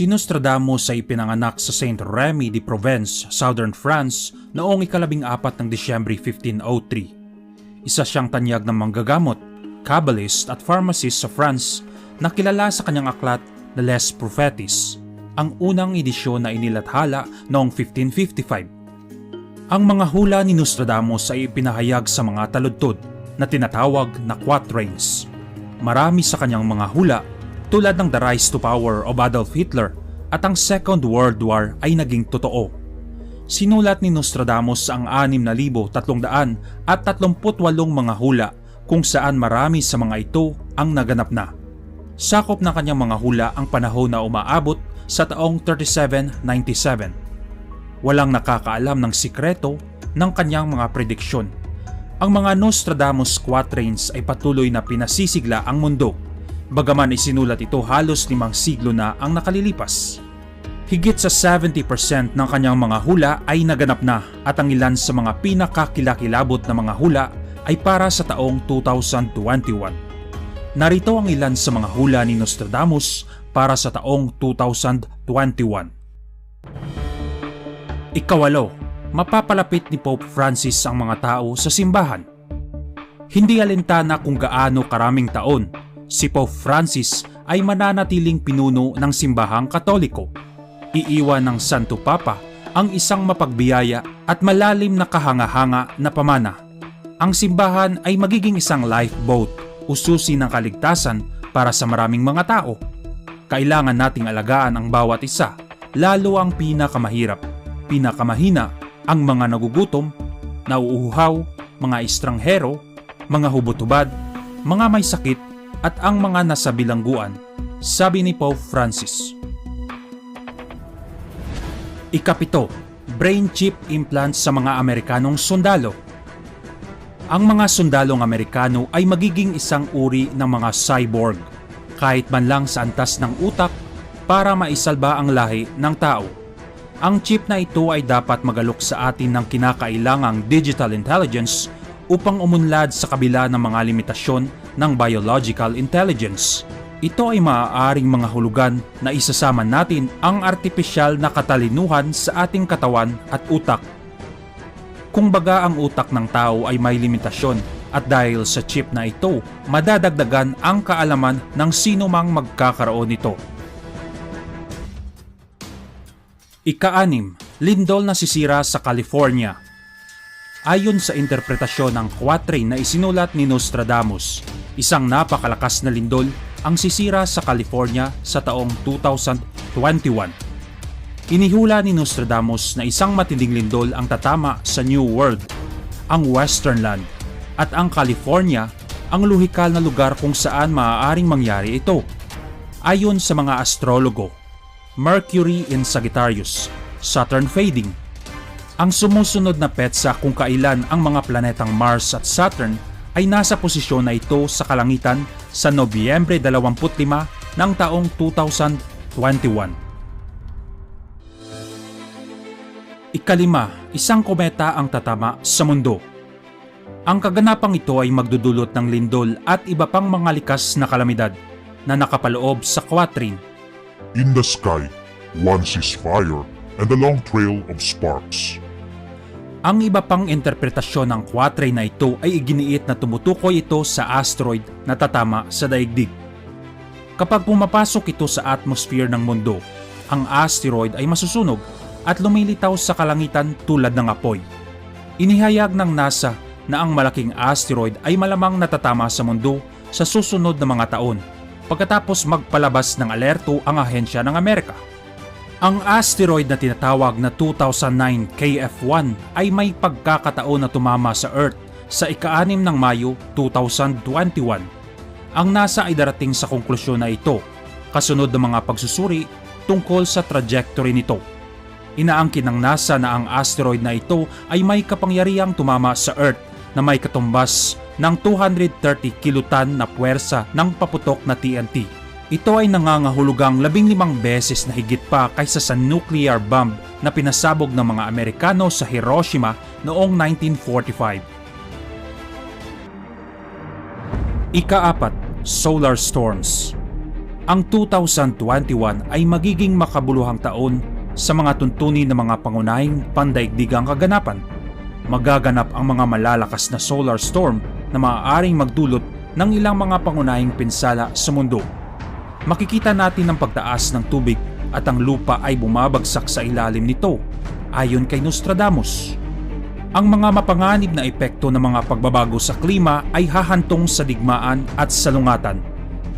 Si Nostradamus ay pinanganak sa Saint Remy de Provence, Southern France noong ikalabing apat ng Disyembre 1503. Isa siyang tanyag ng manggagamot, kabbalist at pharmacist sa France na kilala sa kanyang aklat na Les Propheties, ang unang edisyon na inilathala noong 1555. Ang mga hula ni Nostradamus ay ipinahayag sa mga taludtod na tinatawag na quatrains. Marami sa kanyang mga hula tulad ng The Rise to Power of Adolf Hitler at ang Second World War ay naging totoo. Sinulat ni Nostradamus ang 6,338 mga hula kung saan marami sa mga ito ang naganap na. Sakop ng kanyang mga hula ang panahon na umaabot sa taong 3797. Walang nakakaalam ng sikreto ng kanyang mga prediksyon. Ang mga Nostradamus quatrains ay patuloy na pinasisigla ang mundo Bagaman isinulat ito halos limang siglo na ang nakalilipas. Higit sa 70% ng kanyang mga hula ay naganap na at ang ilan sa mga pinakakilakilabot na mga hula ay para sa taong 2021. Narito ang ilan sa mga hula ni Nostradamus para sa taong 2021. Ikawalo, mapapalapit ni Pope Francis ang mga tao sa simbahan. Hindi alintana kung gaano karaming taon si Pope Francis ay mananatiling pinuno ng simbahang katoliko. Iiwan ng Santo Papa ang isang mapagbiyaya at malalim na kahanga-hanga na pamana. Ang simbahan ay magiging isang lifeboat, ususi ng kaligtasan para sa maraming mga tao. Kailangan nating alagaan ang bawat isa, lalo ang pinakamahirap, pinakamahina, ang mga nagugutom, nauuhaw, mga estranghero, mga hubotubad, mga may sakit at ang mga nasa bilangguan, sabi ni Pope Francis. Ikapito, brain chip implant sa mga Amerikanong sundalo. Ang mga sundalong Amerikano ay magiging isang uri ng mga cyborg, kahit man lang sa antas ng utak para maisalba ang lahi ng tao. Ang chip na ito ay dapat magalok sa atin ng kinakailangang digital intelligence upang umunlad sa kabila ng mga limitasyon ng biological intelligence. Ito ay maaaring mga hulugan na isasama natin ang artipisyal na katalinuhan sa ating katawan at utak. Kung baga ang utak ng tao ay may limitasyon at dahil sa chip na ito, madadagdagan ang kaalaman ng sino mang magkakaroon nito. Ika-anim, lindol na sisira sa California Ayon sa interpretasyon ng quatrain na isinulat ni Nostradamus, isang napakalakas na lindol ang sisira sa California sa taong 2021. Inihula ni Nostradamus na isang matinding lindol ang tatama sa New World, ang Western Land, at ang California ang luhikal na lugar kung saan maaaring mangyari ito. Ayon sa mga astrologo, Mercury in Sagittarius, Saturn fading, ang sumusunod na petsa kung kailan ang mga planetang Mars at Saturn ay nasa posisyon na ito sa kalangitan sa Nobyembre 25 ng taong 2021. Ikalima, isang kometa ang tatama sa mundo. Ang kaganapang ito ay magdudulot ng lindol at iba pang mga likas na kalamidad na nakapaloob sa quatrain. In the sky, one sees fire and a long trail of sparks. Ang iba pang interpretasyon ng quatrain na ito ay iginiit na tumutukoy ito sa asteroid na tatama sa daigdig. Kapag pumapasok ito sa atmosphere ng mundo, ang asteroid ay masusunog at lumilitaw sa kalangitan tulad ng apoy. Inihayag ng NASA na ang malaking asteroid ay malamang natatama sa mundo sa susunod na mga taon pagkatapos magpalabas ng alerto ang ahensya ng Amerika. Ang asteroid na tinatawag na 2009 KF1 ay may pagkakataon na tumama sa Earth sa ika-6 ng Mayo 2021. Ang NASA ay darating sa konklusyon na ito kasunod ng mga pagsusuri tungkol sa trajectory nito. Inaangkin ng NASA na ang asteroid na ito ay may kapangyarihang tumama sa Earth na may katumbas ng 230 kiloton na puwersa ng paputok na TNT ito ay nangangahulugang labing limang beses na higit pa kaysa sa nuclear bomb na pinasabog ng mga Amerikano sa Hiroshima noong 1945. Ika-apat, solar storms. Ang 2021 ay magiging makabuluhang taon sa mga tuntunin ng mga pangunahing pandaigdigang kaganapan. Magaganap ang mga malalakas na solar storm na maaaring magdulot ng ilang mga pangunahing pinsala sa mundo. Makikita natin ang pagtaas ng tubig at ang lupa ay bumabagsak sa ilalim nito ayon kay Nostradamus. Ang mga mapanganib na epekto ng mga pagbabago sa klima ay hahantong sa digmaan at salungatan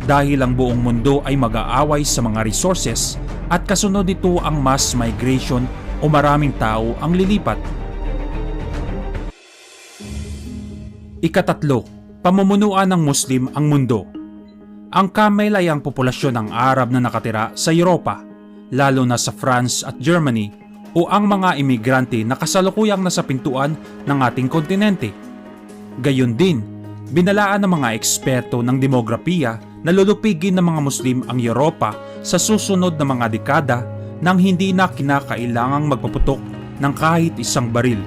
dahil ang buong mundo ay mag-aaway sa mga resources at kasunod nito ang mass migration o maraming tao ang lilipat. Ikatatlo, pamumunuan ng Muslim ang mundo. Ang Camel ay ang populasyon ng Arab na nakatira sa Europa, lalo na sa France at Germany o ang mga imigrante na kasalukuyang nasa pintuan ng ating kontinente. Gayon din, binalaan ng mga eksperto ng demografiya na lulupigin ng mga Muslim ang Europa sa susunod na mga dekada nang hindi na kinakailangang magpaputok ng kahit isang baril.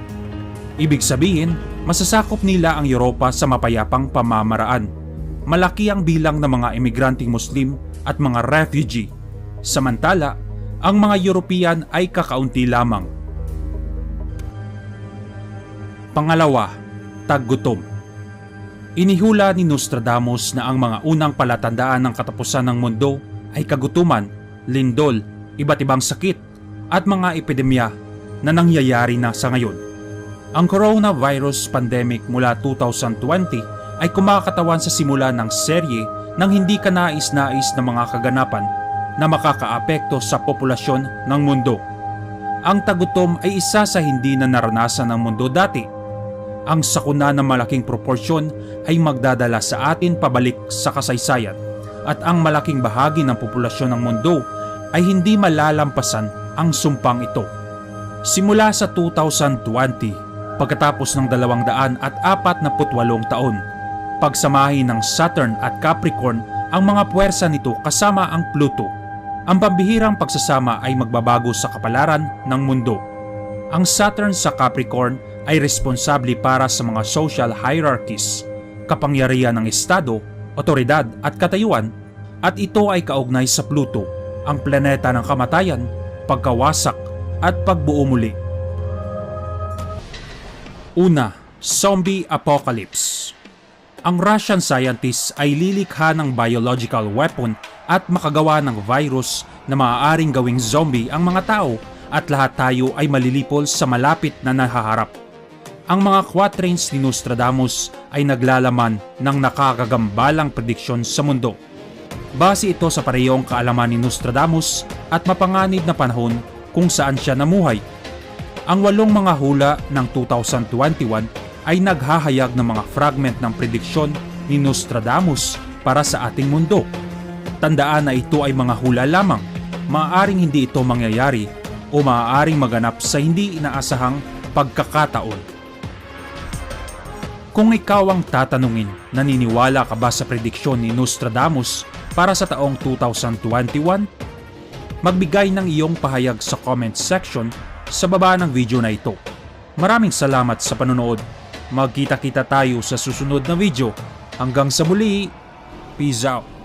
Ibig sabihin, masasakop nila ang Europa sa mapayapang pamamaraan. Malaki ang bilang ng mga emigranteng Muslim at mga refugee. Samantala, ang mga European ay kakaunti lamang. Pangalawa, taggutom. Inihula ni Nostradamus na ang mga unang palatandaan ng katapusan ng mundo ay kagutuman, lindol, iba't ibang sakit at mga epidemya na nangyayari na sa ngayon. Ang coronavirus pandemic mula 2020 ay kumakatawan sa simula ng serye ng hindi kanais-nais na mga kaganapan na makakaapekto sa populasyon ng mundo. Ang tagutom ay isa sa hindi na naranasan ng mundo dati. Ang sakuna ng malaking proporsyon ay magdadala sa atin pabalik sa kasaysayan at ang malaking bahagi ng populasyon ng mundo ay hindi malalampasan ang sumpang ito. Simula sa 2020, pagkatapos ng dalawang daan at apat na putwalong taon, pagsamahin ng Saturn at Capricorn ang mga puwersa nito kasama ang Pluto. Ang pambihirang pagsasama ay magbabago sa kapalaran ng mundo. Ang Saturn sa Capricorn ay responsable para sa mga social hierarchies, kapangyarihan ng estado, otoridad at katayuan at ito ay kaugnay sa Pluto, ang planeta ng kamatayan, pagkawasak at pagbuo muli. Una, Zombie Apocalypse Ang Russian scientists ay lilikha ng biological weapon at makagawa ng virus na maaaring gawing zombie ang mga tao at lahat tayo ay malilipol sa malapit na nahaharap. Ang mga quatrains ni Nostradamus ay naglalaman ng nakakagambalang prediksyon sa mundo. Base ito sa parehong kaalaman ni Nostradamus at mapanganib na panahon kung saan siya namuhay. Ang walong mga hula ng 2021 ay naghahayag ng mga fragment ng prediksyon ni Nostradamus para sa ating mundo. Tandaan na ito ay mga hula lamang. Maaaring hindi ito mangyayari o maaaring maganap sa hindi inaasahang pagkakataon. Kung ikaw ang tatanungin, naniniwala ka ba sa prediksyon ni Nostradamus para sa taong 2021? Magbigay ng iyong pahayag sa comment section sa baba ng video na ito. Maraming salamat sa panonood. Magkita-kita tayo sa susunod na video. Hanggang sa muli, peace out.